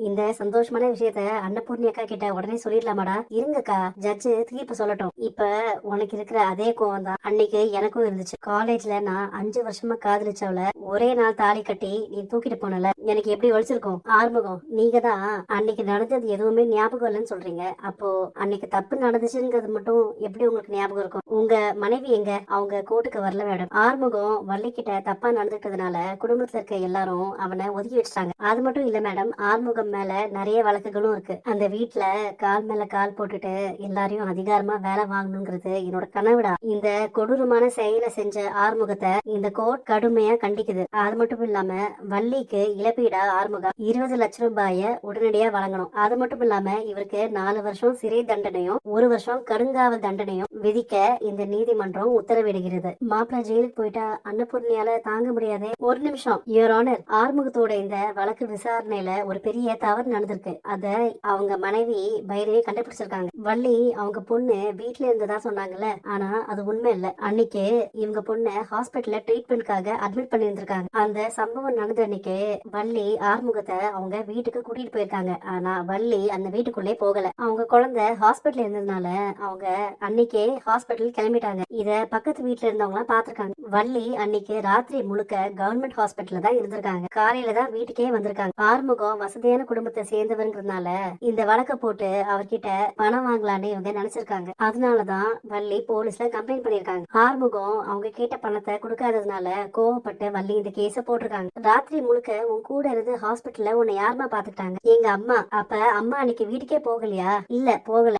இந்த சந்தோஷமான விஷயத்த அன்னபூர்ணி அக்கா கிட்ட உடனே சொல்லிடலாமாடா? இருங்கக்கா ஜட்ஜு தீர்ப்பு சொல்லட்டும். இப்ப உனக்கு இருக்கிற அதே கோவம் தான் அன்னைக்கு எனக்கும் இருந்துச்சு. காலேஜ்ல நான் அஞ்சு வருஷமா காதலிச்சவள ஒரே நாள் தாலி கட்டி நீ தூக்கிட்டு போனல. எனக்கு எப்படி ஒழிச்சிருக்கும்? ஆறுமுகம். நீங்க தான் அன்னைக்கு நடந்தது எதுவுமே ஞாபகம் இல்லைன்னு சொல்றீங்க. அப்போ அன்னைக்கு தப்பு நடந்துச்சுங்கிறது மட்டும் எப்படி உங்களுக்கு ஞாபகம் இருக்கும்? உங்க மனைவி எங்க? அவங்க கோர்ட்டுக்கு வரல மேடம் ஆறுமுகம் வள்ளிக்கிட்ட தப்பா நடந்துட்டதுனால குடும்பத்துல இருக்க எல்லாரும் அவனை ஒதுக்கி வச்சிட்டாங்க. அது மட்டும் இல்ல மேடம் ஆறுமுகம் மேல நிறைய வழக்குகளும் இருக்கு. அந்த வீட்டுல கால் மேல கால் போட்டுட்டு எல்லாரையும் அதிகாரமா வேலை வாங்கணுங்கிறது என்னோட கனவுடா. இந்த கொடூரமான செயலை செஞ்ச ஆறுமுகத்தை இந்த கோர்ட் கடுமையா கண்டிக்குது. அது மட்டும் இல்லாம வள்ளிக்கு இழப்பீடா ஆறுமுகம். இருபது லட்சம் ரூபாய உடனடியா வழங்கணும். அது மட்டும் இல்லாம இவருக்கு நாலு வருஷம் சிறை தண்டனையும் ஒரு வருஷம் கடுங்காவல் தண்டனையும் விதிக்க இந்த நீதிமன்றம் உத்தரவிடுகிறது. மாப்பிள்ள ஜெயிலுக்கு போயிட்டா அன்னபூர்ணியால தாங்க முடியாதே. ஒரு நிமிஷம். யுவர் ஆனர் ஆறுமுகத்தோட இந்த வழக்கு விசாரணையில ஒரு பெரிய தவறு நடந்திருக்கு. அத அவங்க மனைவி பைரவி கண்டுபிடிச்சிருக்காங்க. வள்ளி அவங்க பொண்ணு வீட்டுல இருந்ததா சொன்னாங்கல்ல. ஆனா அது உண்மை இல்ல. அன்னைக்கு இவங்க பொண்ணு ஹாஸ்பிட்டல்ல ட்ரீட்மெண்ட்காக அட்மிட் பண்ணியிருந்திருக்காங்க. அந்த சம்பவம் நடந்த அன்னைக்கு வள்ளி ஆறுமுகத்தை அவங்க வீட்டுக்கு கூட்டிட்டு போயிருக்காங்க. ஆனா வள்ளி அந்த வீட்டுக்குள்ளே போகல. அவங்க குழந்தை ஹாஸ்பிட்டல் இருந்ததுனால அவங்க அன்னைக்கே ஹாஸ்பிட்டல் கிளம்பிட்டாங்க. இத பக்கத்து வீட்டுல இருந்தவங்க பாத்திருக்காங்க வள்ளி அன்னைக்கு ராத்திரி முழுக்க கவர்மெண்ட் ஹாஸ்பிட்டல்ல தான் இருந்திருக்காங்க. காலையில தான் வீட்டுக்கே வந்திருக்காங்க. ஆறுமுகம் வசதியான குடும்பத்தை சேர்ந்தவருங்கிறதுனால இந்த வழக்க போட்டு அவர்கிட்ட பணம் வாங்கலான்னு இவங்க நினைச்சிருக்காங்க. அதனாலதான் வள்ளி போலீஸ்ல கம்ப்ளைண்ட் பண்ணிருக்காங்க ஆறுமுகம் அவங்க கேட்ட பணத்தை கொடுக்காததுனால கோவப்பட்டு வள்ளி இந்த கேஸ போட்டிருக்காங்க. ராத்திரி முழுக்க உன் கூட இருந்து ஹாஸ்பிட்டல்ல உன்னை யாருமா பாத்துக்கிட்டாங்க எங்க அம்மா. அப்ப அம்மா அன்னைக்கு வீட்டுக்கே போகலையா? இல்ல போகல.